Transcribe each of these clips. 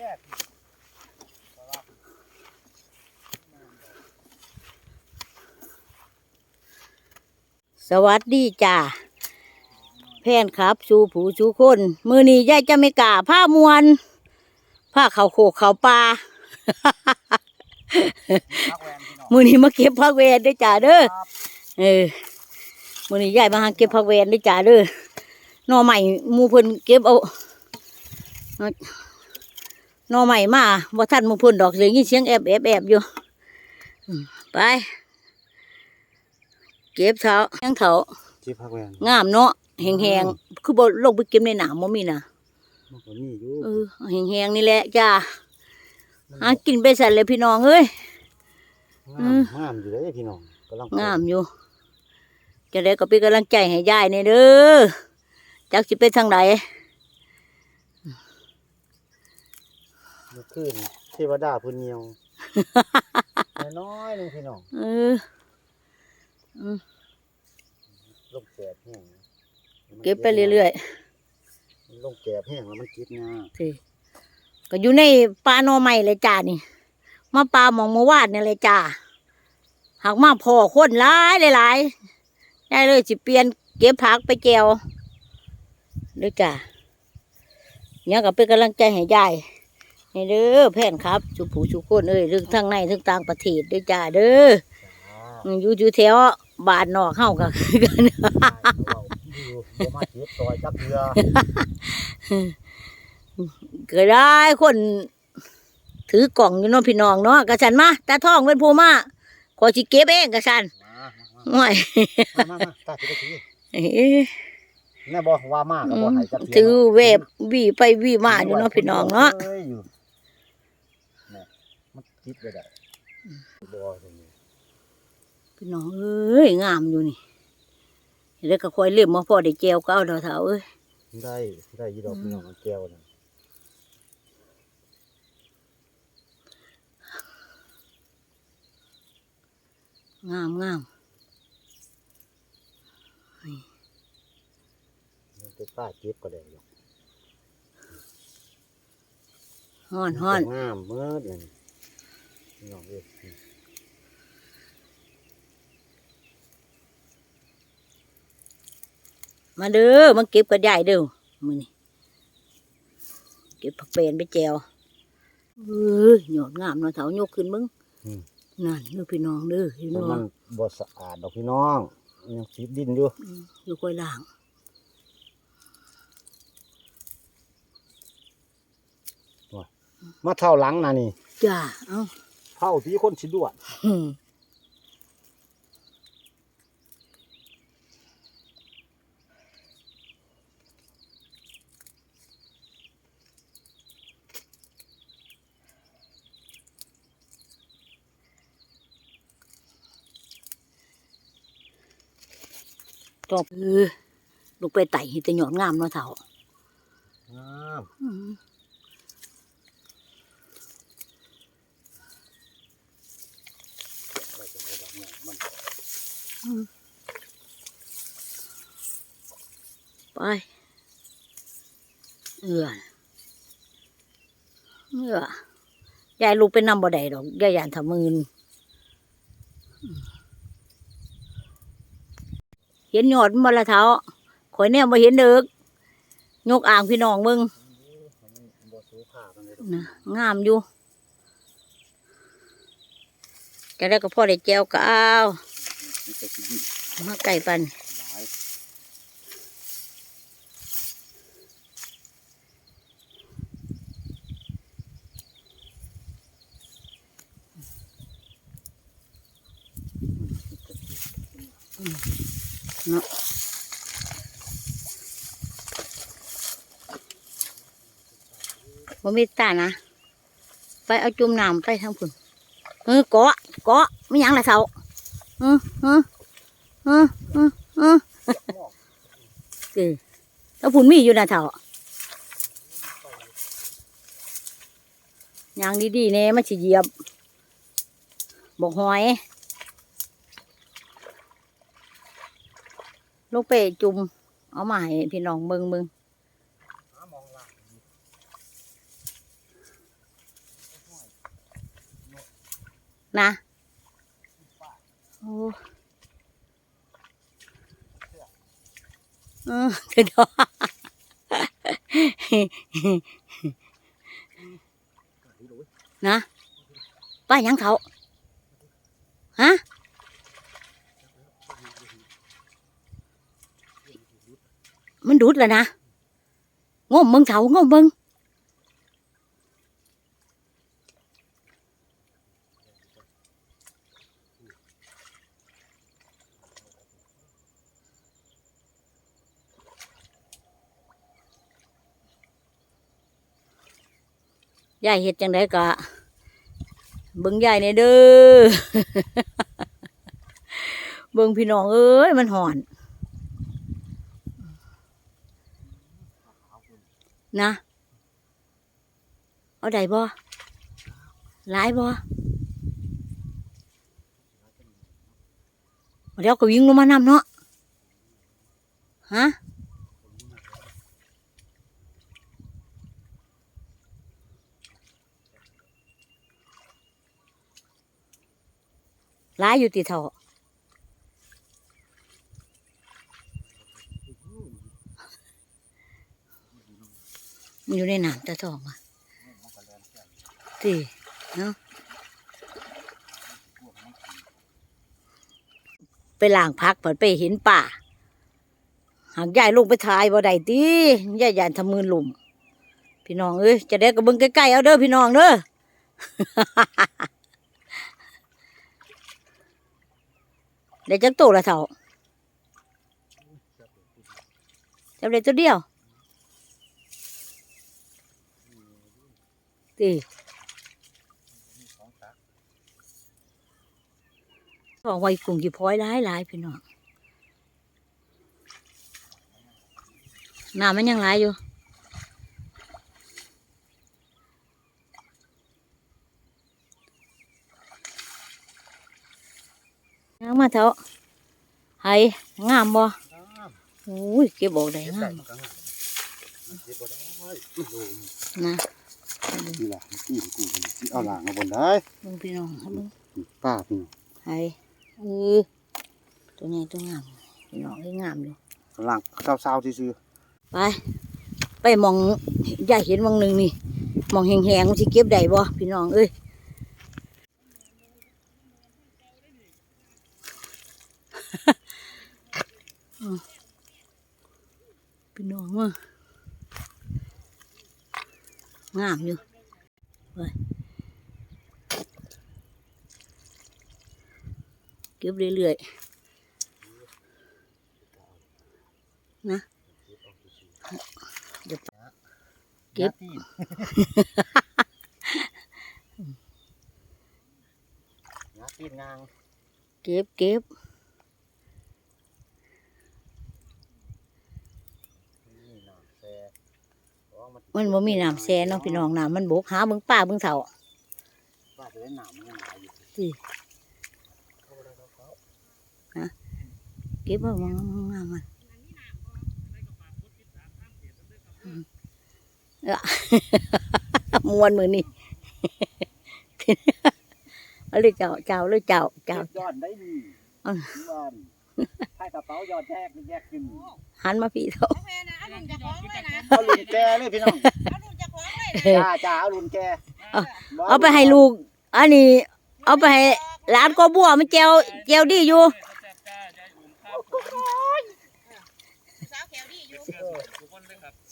ก้ผิดเพราะว่าสวัสดีจ้าแพนครับชูผูชูคน มือนี้ยายจะไม่กล้าผ้ามวนผ้าเขาโขกเขาปลา พักแวนพี่น้องมือนี้มาเก็บผักเวนด้วยจ้าเด้อ ครับเออมือนี้ยายมาหาเก็บผักเวนด้วยจ้าเด้อหน่อใหม่หมูเพิ่นเก็บเอาห น่อใหม่มาบ่ทันหมูเพิ่นดอกเสียงยินเสียงแอบแอบแอบอยู่อืมไป เก็บเท้ายังเท้าจีพักแวนงามเนาะแห้งๆคือบ่ลงไปเก็บในหนามบ่มีน่ะมันก็มีอยู่เออแห้งๆนี่แหละจ้าหากินไปสั่นเลยพี่น้องเอ้ยอืงามมงามอยู่เลยพี่น้องกำลังงามอยู่จะได้ก็เป็นกำลังใจให้ยายนี่เด้อจักสิไปทางไหน มื่อคืนเทวดาเพื้นเหี่ยว น้อยๆหนึงพี่น้องเออลงแกบแห้งเก็บไปเรื่อยๆลงแกบแห้งแล้วมันจิตงาๆสิก็อยู่ในปลาหนอใหม่เลยจ้านี่มาปลาหมองเมื่อวานนี่เลยจ้าหากมาพอคนหลายหลายๆยายเลยสิเปลี่ยนเก็บผักไปแจวเด้อจ้าเนี่ยก็เป็นกำลังใจให้ยาย นี่เด้อแพนครับสุผูสุคนเอ้ยเรื่องทั้งในทั้งต่างประเทศเด้วยจ้าเด้อจ้าอืมอยู่อยู่แถวบ้านนอกเฮาก็คือกันเราอยู่บ่มาเก็บซอยจักเทือก็ได้คน ถือกล่องอยู่เนาะพี่น้องเนาะกระสันมาตาทองเป็นผู้มาขอสิเก็บเองกระสันมาห่วยมามามามาตาสิได้ทีเอ๊ะแม่บอกว่ามากก็บ่ให้จักเทื่ถือเวบวีไปวีมาอยู่เนาะพี่น้องเนาะ อ้ยอยู่เนี่ยมันจิ ตไปได้บ่ตรงนี้พี่น้องเอ้ยงามอยู่นี่แล้วก็คอยเล่มมาพอได้แจวก็เอาเถอะเถาเอ้ยได้ได้ยีดอกพี่น้องมันแก้วนะงามงามมันจะป้าเก็บก็ได้หรอกฮ้อนฮ้อนงามเมื่อเดือน พี่น้องเอ้ยมาเด้อมาเก็บกระยายเด้อมื้อนี้เก็บผักเป็นไปแจวเอ้ยยอดงามเนาะเถายกขึ้นมึงอืมนั่นเด้อพี่น้องเด้อพี่แต่น้อมังนบ่สะอาดดอกพี่น้องมันยังสีดินอยู่อืมอยู่ค่อยล่างมาเท่าหลังนะนี่จ้าเอ้า เท่าที่คนสิดวดอืมตบเออลูกไปไต่หิตะหยอดงามเนาะเถ่างาม อืม ไปจังไดดอกเนี่ยมัน ไปเอือเอือ ยายลูกไปนำบ่ได้ดอกยายยานทำมืนเห็นยอดมันบ่ละเท้าข่อยแนวบ่เห็นเด้อยกอ่างพี่น้องมึงนะงามอยู่จะได้ก็พ่อได้แจวก็เอามีแต่สิดินมาไก่ปัน เนาะบ่มีตานะ ไปเอาจุ่มน้ำไปทางพุ่นเออเกาะเกาะไม่ยังละเสาเออเออเออเออเออเออแล้วพุ่นมีอยู่นะเสายังดีๆเนี่ยมันสิเหยียบบอกหอย ลูกเป้จุ่มเอามาให้พี่น้องเมืองเมืองนะโอ้เออเดี๋ยวนะป้ายังเขาฮะ มันดูดแล้วนะงมมึงเถางมมึงยายเฮ็ดจังไดกะเบิ่งยายเนี่ยเด้อ เบิ่งพี่น้องเอ้ย มันห่อน นะเอาได้บ่หลายบ่เดี๋ยวก็วิ่งลง อยู่ในอยู่ในน้ำตะทองอะตีเนาะไปล่างพักเปิดไปเห็นป่า หากยายลงไปถ่ายบ่ได้ตียายยานทำมือหลุม พี่น้องเอ้ยจะได้กระเบิงใกล้ๆเอาเด้อพี่น้องเด้อได้จักตัวละเท่าจับได้ตัวเดียว ตีบอกไว้กุ้งกี่พ้อยหลายหลายพี่น้องน้ำมันยังหลายอยู่ยังมาเถอะไห้งามบ่โอ้ยเก็บบอกได้เก็บงาได้มมันก็งามมันเก็บบ่ได้มันโดนนะ นี่ล่ะตีนกูนี่สิเอาหลังเอาบนได้เบิ่งพี่น้องครับเบิ่งป้าพี่น้องไห้เออตัวนี้ตัวงามพี่น้องได้งามอยู่หลังเศร้าๆซื่อไป ไปมองยายเห็นมองหนึ่งนี่มองแหงๆมันสิเก็บได้บ่พี่น้องเอ้ยอืมพี่น้องว่า งามอยู่ไปเก็บเรื่อยๆนะๆเก็บหน้าตีนหน้าตีนงางเก็บเก็บ นี่น้ำแซ่เพราะว่า มันบ่มีน้ำแซ่เนาะพี่น้องน้ำมันบกหาเบิ่งป้าเบิ่งเถ่าป้าจะได้น้ำมันยังหลายอยู่สิเข้าไปได้เข้าเขาเก็บเอามางามมันอืมเอ้อมวนมือนี่เอาเลยเจ้าเจ้าเลยเจ้าเจ้ายอดได้ดีอะยอดให้กระเป๋ายอดแยกนี่แยกขึ้น หันมาพี่เถ่าแม่นะเอารุ่นจะคล้องไว้นะเอาลุนแกเลยพี่น้องเอารุ่นจะคล้องไว้นะจ้าจ้าเอาลุนแกเอาไปให้ลูก อันนี้ เอาไปให้หลานก็บัวมันเจียวเจียวดีอยู่สาวแขวดีอยู่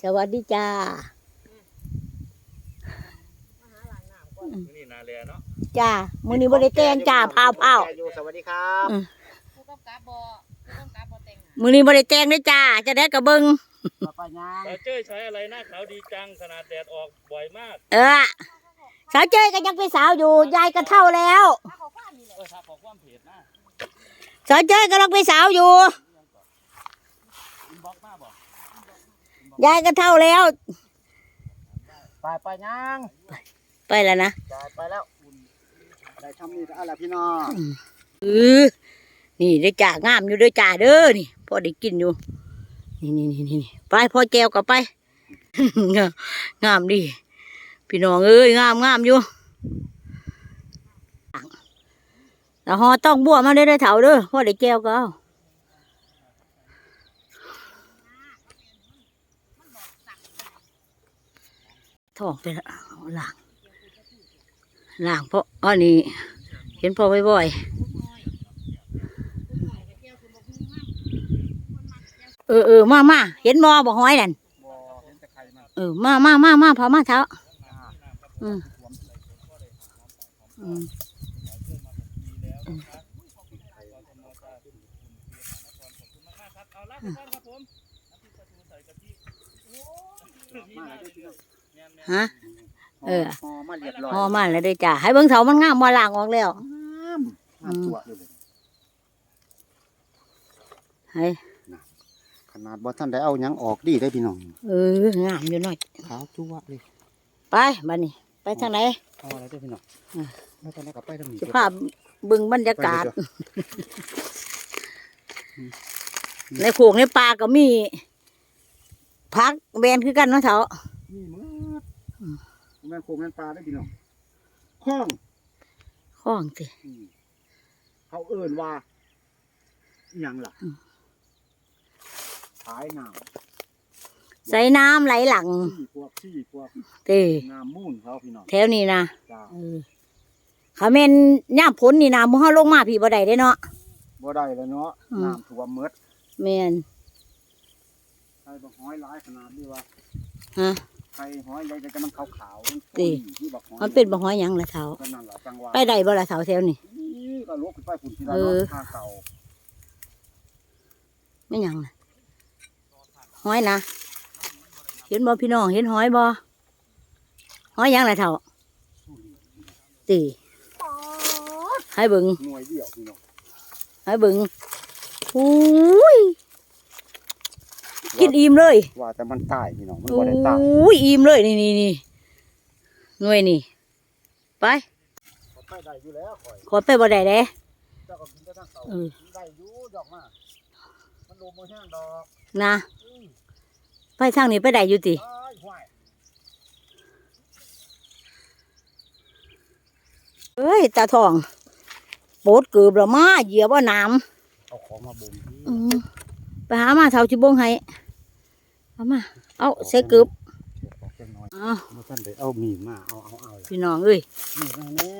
สวัสดีจ้านี่นาเรียเนาะจ้ามื้อนี้บ่ได้แต่งจ้าพาวพาวอยู่สวัสดีครับผู้กำกับบ่ผู้ มื้อนี้บ่ได้แต่งเด้อจ้า จะได้กระเบิงป้าญางเราเจ้ยใช้อะไรหน้าขาวดีจังขนาดแดดออกบ่อยมากเออ สาวเจ้ยก็ยังเป็นสาวอยู่ ยายก็เท่าแล้วถ้าเขาฟ้านี่แหละเออถ้าขอความเพจนะสาวเจ้ยก็ยังเป็นสาวอยู่ อินบ็อกซ์มาบอกยายก็เท่าแล้ว ไปป้าญางไปแล้วนะ จ่ายไปแล้วได้ทำนี่อะไรพี่น้องเออ นี่เด้อจ้างามอยู่เด้อจ้าเด้อนี่พอได้กินอยู่ นี่นี่นี่นี่ไปพอแจวก็ไป งามดีพี่น้องเอ้ยงามงามอยู่แต่หอต้องบัวมาได้อเด้อเถาเด้อพ่อได้แก้วก็เอาทองไปละเอาล่างล่างเพราะอันนี้เห็นพอบ่อยๆ เออเออมามาเห็นมอบ่ห้อยนั่นบ่เห็นแต่ไข่มันเออมามามามาพามาเถาอืมอืมเอาละทุกคนครับผมมาแล้วเด้อพี่น้องฮะเออห่อมาเรียบร้อยพอมาแล้วเด้อจ้าให้เบิ่งเถามันงามบ่ล่างออกแล้วงามงามตัวเลยเลยให้ข นาดบ่ทันได้เอาหยังออกดีได้อพี่น้องเอองามอยู่หน่อยขาวจั่วเลยไปบัดนี้ไปทางไหนเอาอะไรเด้อพี่น้องอะแล้วตอนนั้นก็ไปทางนี้สิภาพเบิ่งบรรยากาศ ในโขงในป่าก็มีพักแบนคือกันเนาะเถานี่หมดแม่นโคงแม่นปลาได้อพี่น้องข้องข้องสิอืมเขาเอิ่นว่าอหยังล่ะอืม ขายน้ใส่น้ำไหลหลังำซี่พวกซี่พวกเต้น้ำมูนเขาพี่น้องแถวนี้นะจ้าเออเขาแม่นย่ามพ้นนี่นะมึงเฮาลงมาพี่บ่ได้เด้เนาะ บ่ได้แล้วเนาะอืม น้ำท่วมหมดแม่นใครบ่ห้อยหลายขนาดนี้ว่าฮะ ใครห้อยใหญ่แต่ก็น้ำขาวๆมันติ ที่บักห้อยมันเป็นบ่ฮ้อยหยังล่ะเถาก็นั่นล่ะจังหวะไปได้บ่ล่ะเถาแถวนี้นี่ก็ลุกขึ้นไปฝุ่นที่ละเอเนาะอ ทางเก่าไม่หยังน่ะ ฮ้อยนะเห็นบ่พี่น้องเห็นห้อยบ่ห้อยหยังล่ะเถาติให้เบิ่งหน่วยเดียวพี่น้องให้เบิ่งอุ้ยกินอิ่มเลยว่าแต่มันตายพี่น้องมันโอบ่ได้ตาย้ยอิ่มเลยนี่นี่นี่หน่วยนี่ไปไปได้อยู่แล้วข่อยขอไปบ่ได้เด้เจ้าก็กินได้ทางเก่าเออได้อยู่ดอกมามันลมบ่แห้งดอกนะอือ ไปทางนี้ไปได้อยู่ติตายห้วยเอ้ยตาทองโปดเกือบและมาเหยียบว่าน้เอาของมาบ่มำอืมไปหามาเท่าชิบงให้เอามา เอาใส่เกือบเก็บออกจังน้อยเอาบ่ทันได้เอามีดมาเอาเอาเอาพี่น้องเอ้ยนี่มาแน่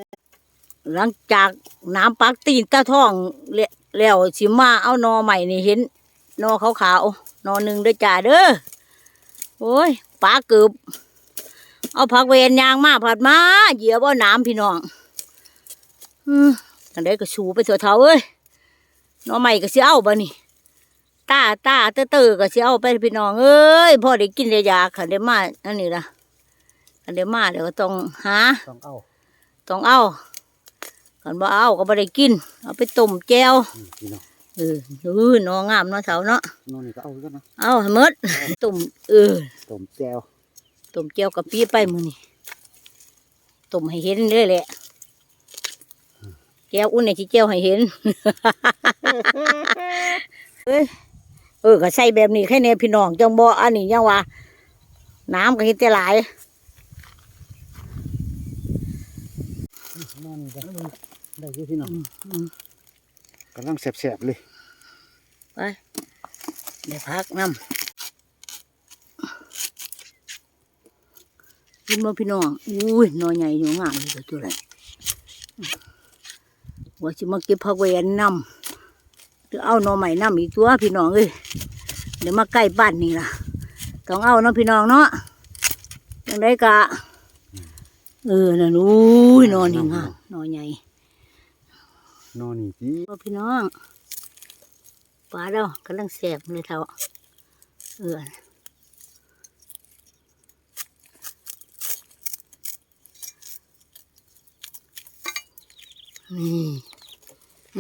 หลังจากน้ำปักตีนตาทองเลแล้วสิมาเอานอใหม่นี่เห็นนอขาวๆนอหนึ่งเด้อจ่าเด้อ โอ้ยปลาเกือบเอาผักเวนยางมาผัดมาเหยียบว่าน้ำพี่น้องอืมกันได้ก็ชูไปเถอะเท่าเอ้ยนอใหม่ก็สิเอาบ่นี่ตาตาเตอเตอก็สิเอาไปพี่น้องเอ้ยพ่อได้กินได้ยาขันได้มาอันนี้ล่ะขันได้มาเดี๋ยวก็ต้องหาต้องเอาต้องเอาขันบ่เอาก็บ่ได้กิน เอาไปต้มแจวนี่พี่น้อง เออเออน้องงามเนาะเสาเนาะนอนนี่ก็เอากันนะเอาให้หมดต้มเออต้มแจวต้มแจวกะปิไปมือนี้ต้มให้เห็นเลยแหละแจวอุ่นนี่สิแจวให้เห็น เอ้ยเออก็ใส่แบบนี้แค่นี้พี่น้องจังบ่อันนี้ยังว่า น้ำก็เฮ็ดแต่หลายนอนนี่ก็ได้อยู่พี่น้องกำลังแสบๆเลย ไปเดี๋ยวพักน้ำกินบ่พี่น้องอุ้ยหนอใหญ่หนองามเลยตัวเลยว่าสิมาเก็บผักแหวนนำหรือเอาหนอใหม่นำอีกตัวพี่น้องเอ้ยเดี๋ยวมาใกล้บ้านนี่ล่ะต้องเอาเนาะพี่น้องเนาะยังได้กะเออนั่นอุ้ยหนอนี่งามหนอใหญ่นอนนี่พี่พ่อพี่น้อง ปลาเรากำลังแสบเลยเท่าเออนี่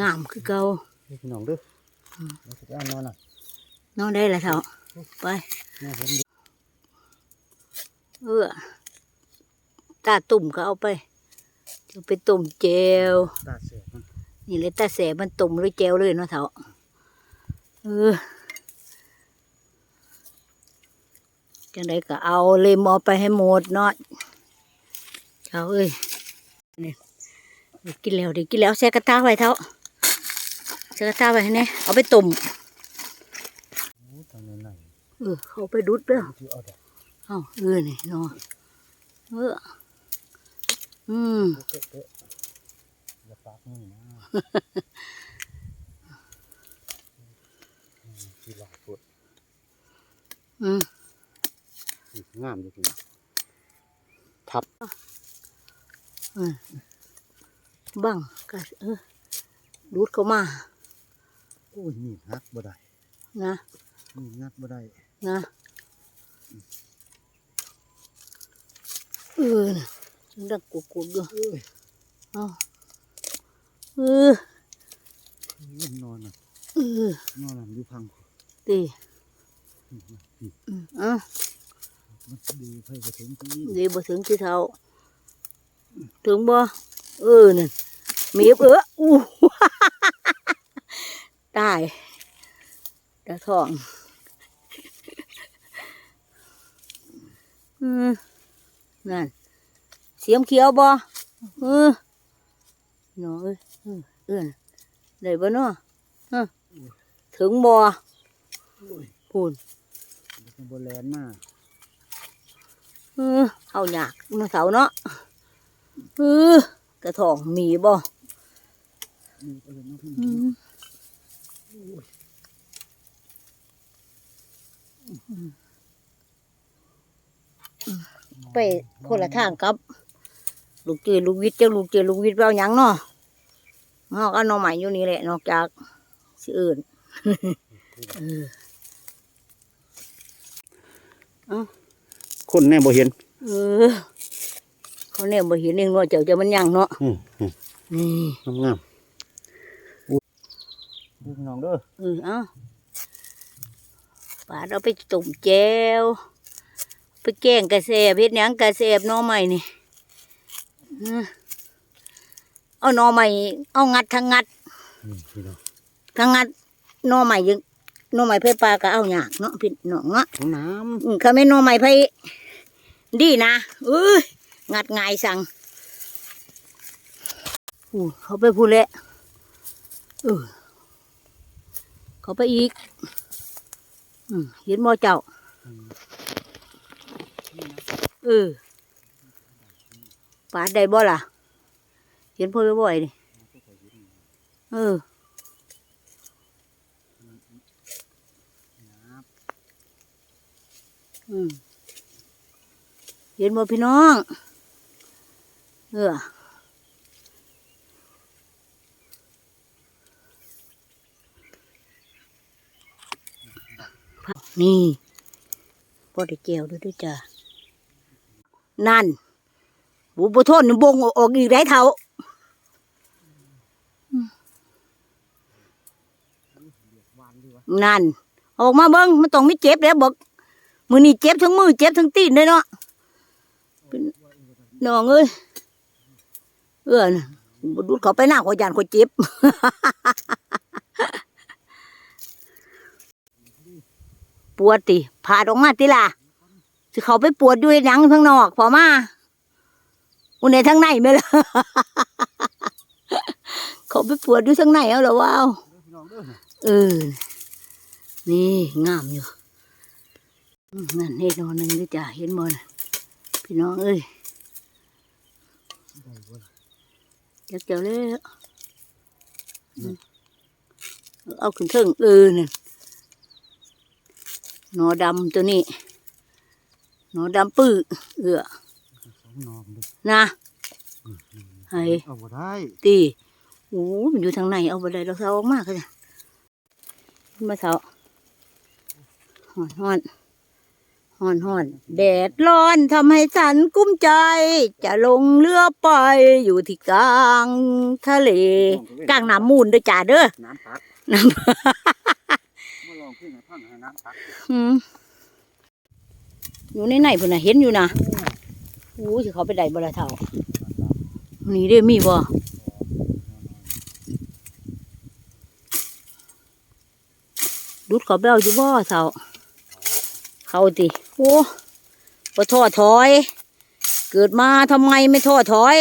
งามคือเก่าพี่น้องเด้ออืมเอาสิเอานอนน่ะน้องได้ละเท่าไปแม่ผมดูเออตาตุ่มก็เอาไปจะไปตุ่มเจลตาแสบมันนี่เลยตาแสบมันตุ่มหรือเจลเลยเนาะเท่าเออจังไดก็เอาเลมอไปให้หมดเนาะเจ้าเอ้ยนี่ได้กินแล้วด้กินแล้วแช่กระทะไว้เท่าแช่กระทะไว้ให้แน่เอาไปต้มเออเขาไปดุดเด้อที่เอาเอ้าเออนี่นาะเอออืม เป๊ะเป๊ะอย่าปากนี่นะอืมที่หลายปวด อืมงามอยู่พี่ทับบังก็เออดูดเข้ามาโอ้ยมีดหักบ่ได้นะมีดงัดบ่ได้นะเออน่ะฉันดักกุกกุกอยู่เอ้ยเอาเออมันนอนน่ะเออนอนน่ะอยู่พังตี อืมอืมอืมเอะมันดีไปไปถึงที่ดีบ่ถึงที่เท้าถึงบ่เออนั่นมีบเอออู้ตายตาทองอืมนั่นเสียมเขียวบ่เออเนาะเอ้ยเออเออได้บ่เนาะฮะถึงบ่โอ้ยพูน มันบ่แลนมาเออเอาหยากมาเสาเนาะเออตาทองมีบ่มีดอะไรนะพี่อืมไปคนละทางกับ ลูกเจลูกวิทย์เจ้าลูกเจลูกวิทย์ไปเอาหยังเนาะเฮาก็เอาหน้องใหม่อยู่นี่แหละนอกจากสิอื่นเออ คนแน่บ่เห็นเออเขาเนี่ยบ่เห็นเองเนาะเจ้าจะมันหยังเนาะอืมอืมนี่งามงามๆอู้ดูพี่น้องเด้อเออเอาปาดเอาไปต้มแจ่วไปแกงกระแสบเฮ็ดหยังกระแสบหน้อใหม่นี่เออเอาหน้อใหม่เอางัดทั้งงัดนี่พี่น้อง ทั้งงัดหน่อใหม่ยัง หน่อใหม่ไผ่ปลาก็เอาหยากเนาะพี่น้องเนาะของน้อืมเขาไม่นหน่อใหม่ไผ่ดีนะเอ้ยงัดง่ายสั่งอู้เขาไปพูดแล้วเออเขาไปอีกอืมเห็นบ่เจ้าเออปาดได้บ่ล่ะเห็นพ่อบ่อยนี่เออ อืม เห็นบ่พี่น้อง เออนี่พอได้แก้วด้วยด้วยจ้ะนั่นบุบทนบงออกอีกได้เท่านั่น ออกมาเบิ้งมันต้องมีเจ็บแล้วบอก มือนี่เจ็บทั้งมือเจ็บทั้งตีนเลยเนาะเป็นน้องเอ้ยเอื้อนดูดเขาไปหน้าขอยยานขอยเจ็บปวดติผ่าออกมาติล่ะสิเขาไปปวดอยู่ในหนังข้งนอกพอมาอุนในทั้งในไหมล่ะเขาไปปวดอยู่ทั้งในเอาหรอว้าวนี่งเอเอนี่งามอยู่ นั่นเห็ดนอนหนึ่งด้วยจ้ะเห็นบ่นะพี่น้องเอ้ยได้บ่ล่ะจักเจ้าเลยเอาขึ้นเทิงเออนั่นหนอดำตัวนี้ หนอดำปื้อเอือสองนองเด้อนะอืมอืมไอ้เอาบ่ได้ตีโอ้มันอยู่ทางไหนเอาไปเลยเราเอาออกมากเลยมาเถอะฮ้อนฮ้อน ฮ้อนฮ้อนแดดร้อนทำให้ฉันกุ้มใจ จะลงเรือไปอยู่ที่กลางทะเลกลางน้ำมูลด้วยจ้าเด้อน้ำพักน้มาลองขึ้นให้พังให้น้ำพักำอืมอยู่ในไหนพุ่นน่ะเห็นอยู่นะโอ้ยสิเขาไปได้บ่ละเท่านี่เด้มีบ่ดุดเขาไปเอาอยู่บ่เท่าเขาติ โอ้พอท้อถอย เกิดมาทำไมไม่ท้อถอย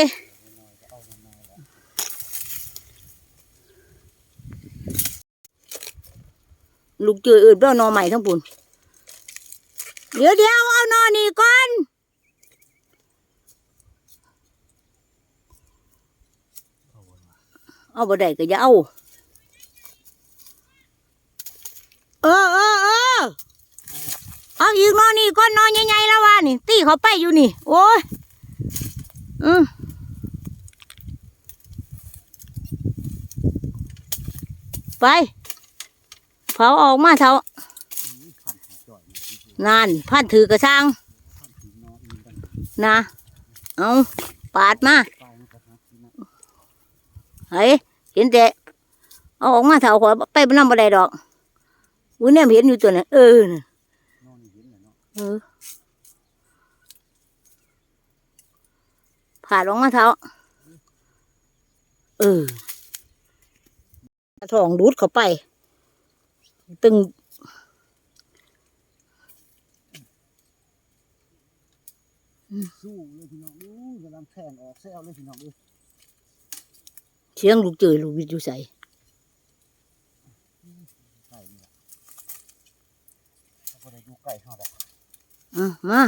ลูกเจออื่นเปล่านอนใหม่ทั้งปุ่นเดี๋ยวเดี๋ยวเอานอนี่ก่อนเอาบ่ได้ก็อย่าเอาเออเออเออ อาอีกนอนี่ก้อนนอใหญ่ๆแล้วว่านี่ ตีเขาไปอยู่นี่ โอ้ยอืมไป เผาออกมาเถอะนานพันถือกระชังนะ เอาปาดมาเฮ้ยเห็นแต่เอาออกมาเถาขอไปบนน้ำบันไดดอกวุ้นเนี่ยเห็นอยู่ตัวนั้เออ เออผ่าลงมาเถาเออทองดูดเข้าไป ตึง สู้เลยพี่น้องดูกำลังแทงออกแซวเลยพี่น้องดูเสียงลูกเจยลูกวิทย์อยู่ใส่ไก่นี่แหละเขาก็ได้ดูไก่เขาแหละ อะมา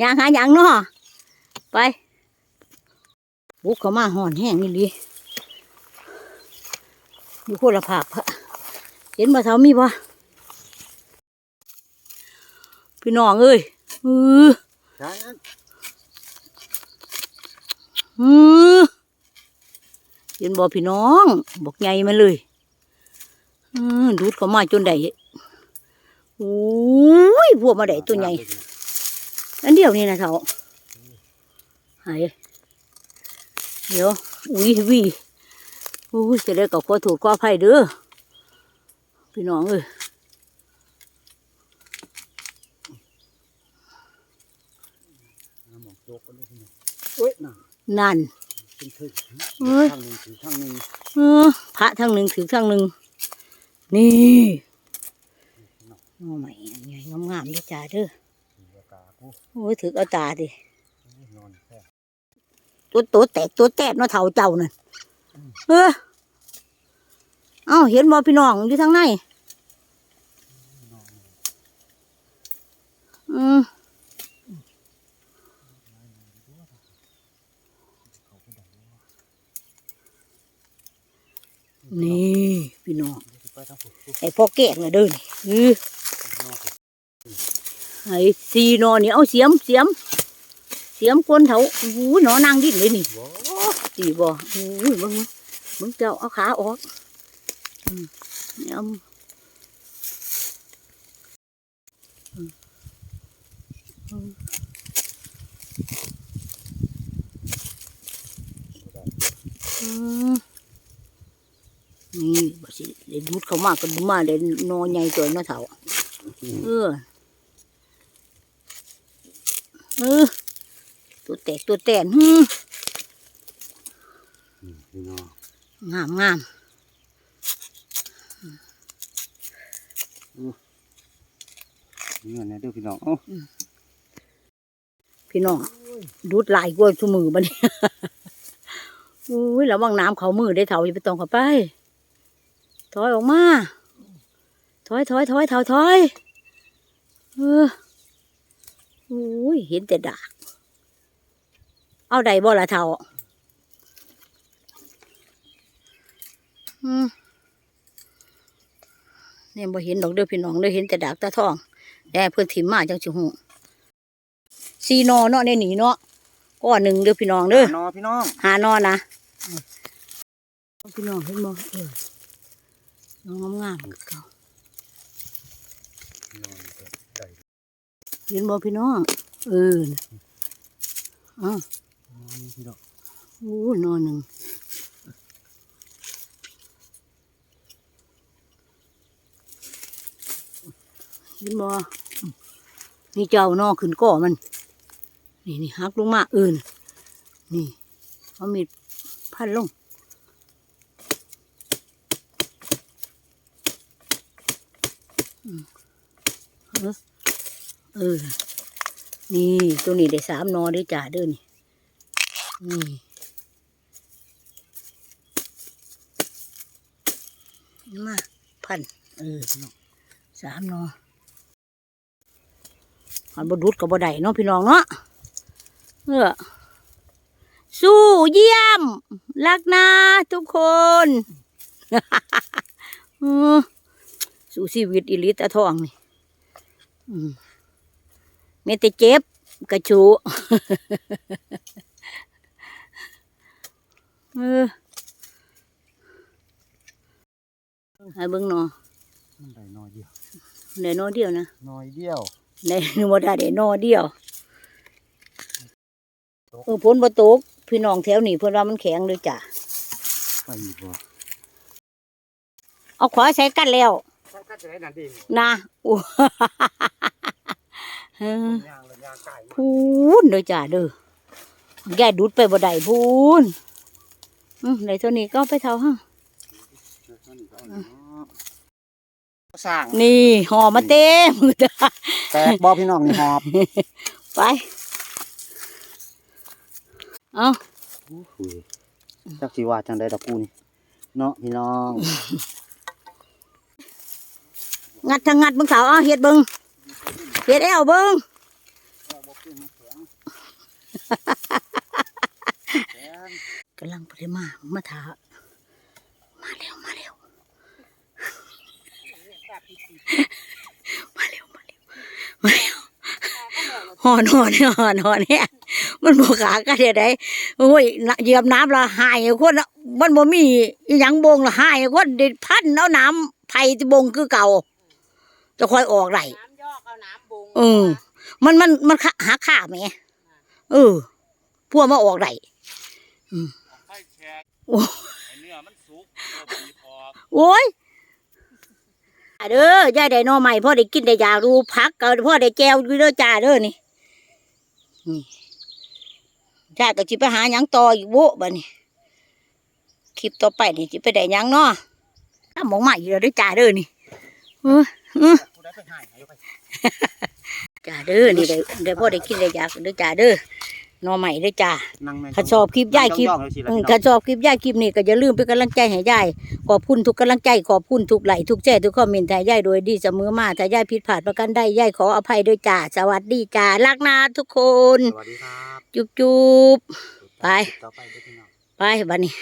ย่างหาอย่างเนาะไปบุกเข้ามาห่อนแห้งนี่ลีอยู่คนละภาพะเห็นบ่เท่ามีบ่พี่น้องเอ้ยเอออือเห็นบ่พี่น้องบอกใหญ่มาเลย ดูดเข้ามาจนได้โอ้ยพวกมาได้ตัวใหญ่ อันเดียวนี่นะเท่าหายเดี๋ยว อุ้ยวีอุ้ยจะได้กับขอโทษขออภัยเด้อ พี่น้องเอ้ยน้ำหมอกโจกกันเลยพี่น้องเอ้ยน่ะนั่นเป็นถึงเอ้ยข้างหนึ่งถือข้างหนึ่งเออพระทั้งหนึ่งถือทั้งหนึ่ง นี่โอ้ไม่ใหญ่งามๆด้วยจ้าเด้อถือกากูโอ้ยถือเอาตาดินอนแค่ตัวตัวแตกตัวแตกเนาะเท่าเจ้านั่นเออเอ้าเห็นบ่พี่น้องอยู่ทางในอืมนี่พี่น้อง ไปทางผมไอ้พ่อแกงน่ะเดินอือไอ้ซีนอนี่เอาเสียมเสียมเสียมก้นเถาโอ้โหหนอนางดิ้นเลยนี่ว้าตีบ่โอ้ยมึงมึงเจ้าเอาขาออกอืมยำอืมอืมอืมนี่บ่ สิเดี๋ยวดูดเข้ามาก็ดูมาเดี๋ยวนอนใหญ่ตัวเนาะเถาเออเออตัวแตกตัวแตนฮึมพี่น้องงามงามนี่นะเด้อพี่น้องเอ้าพี่น้องดูดหลายกว่าชูมือบัดนี้อุ้ยระวังน้ำเขามือได้เถาอย่าไปตองเข้าไป ถอยออกมา ถอยถอยถอยเถาถอยเอออุ้ยเห็นแต่ดากเอาใดบ่ละเถาอืมเนี่ยบ่เห็นดอกเด้อพี่น้องเด้อเห็นแต่ดากตาทองแต่เพื่อนถิ่มมาจังสิหูซีนอเนาะในหนีเนาะก้อนหนึ่งเด้อพี่น้องเด้อนอพี่น้องหานอนนะพี่น้องเห็นบ่เออ น้องงามๆคือเก่านอนไก่เห็นบ่พี่น้องเออน่ะอ้าวพี่น้องโอ้นอนหนึ่งเห็นบ่นี่เจ้านอขึ้นก่อมัน นี่นี่หักลงมาเออน่ะนี่เอามีดพันลง เออ เออ นี่ตัวนี้ได้สามนอด้วยจ่าเด้อนี่นี่มาพันเออสามนอหันบดุดกับบไดเนาะพี่น้องเนาะเออสู้เยี่ยม รักนะทุกคนสู้ชีวิตอิลิตาทองนี่ อืมเมแต่เจ็บกระชูเออให้เบิ่งหนอมันได้น้อยเดียวได้หนอเดียวนะน้อยเดียวได้บ่ได้ได้หนอเดียวเออฝนบ่ตกพี่น้องแถวนี้เพิ่นว่ามันแข็งเลยจ้ะไปอีกบ่เอาขวาใส่กันแล้วถ้าก็จะได้นั่นดีนะโอ้ เออย่างเลยย่างไก่พูนเด้อจ้าเด้อแกดูดไปบ่ได้พูนอืมได้เท่านี้ก็เอาไปเท่าฮะสร้างนี่ห่อมาเต็มจ้ะแตกบ่พี่น้องนี่หอบ ไป เอาอุ้ยจักสิว่าจังไดดอกกูนี่เนาะพี่น้อง งัดทางงัดเบิ่งสาวเอาเฮ็ดเบิ่ง เฮ็ดแอวเบิ่งกำลังไปมามาถามาเร็วมาเร็วมาเร็วมาเร็วมาเร็วหอนหอนหอนหอนเนี่ยมันบกขากันเดี๋ยวใดโอ้ยเหยียบน้ำละหายคนมันบ่มีอยังบงละหายคนเด็ดพันเอาน้ำไผ่ที่บงคือเก่าจะคอยออกไหล เอาน้ำบุงเออ มันมันมันขาหาข่าไหมเออพวกมาออกไหลไฟแขกโอ้ไอ้เนื้อมันสุกเราบีบออกโอ้ยอะเด้อยายได้หนอใหม่พ่อได้กินได้อยากรู้พักก็พ่อได้แจวอยู่เด้อจ้าเด้อนี่นี่จ้าก็จิไปหาหยังต่ออีกโว้บัดนี้คลิปต่อไปนี่จิไปได้หยังเนาะถ้ามองใหม่อยู่แล้วเด้อจ้าเด้อนี่เออเออ จ้าเด้อนี่ได้ได้พ่อได้กินได้อยากเด้อจ้าเด้อหนอใหม่เด้อจ้านั่งแม่งถ้าชอบคลิปยายคลิปย่องๆเลยสิล่ะอืมพี่น้องถ้าชอบคลิปยายคลิปนี้ก็อย่าลืมเป็นกำลังใจให้ยายขอบคุณทุกกำลังใจขอบคุณทุกไหลค์ทุกแจ้ทุกคอมเมนต์ให้ยายโดยดีเสมอมาถ้ายายผิดพลาดประกันใดยายขออภัยด้วยจ้าสวัสดีจ้ารักนาทุกคน สวัสดีครับจุบจุบไป ต่อไปเด้อพี่น้อง ไปบัดนี้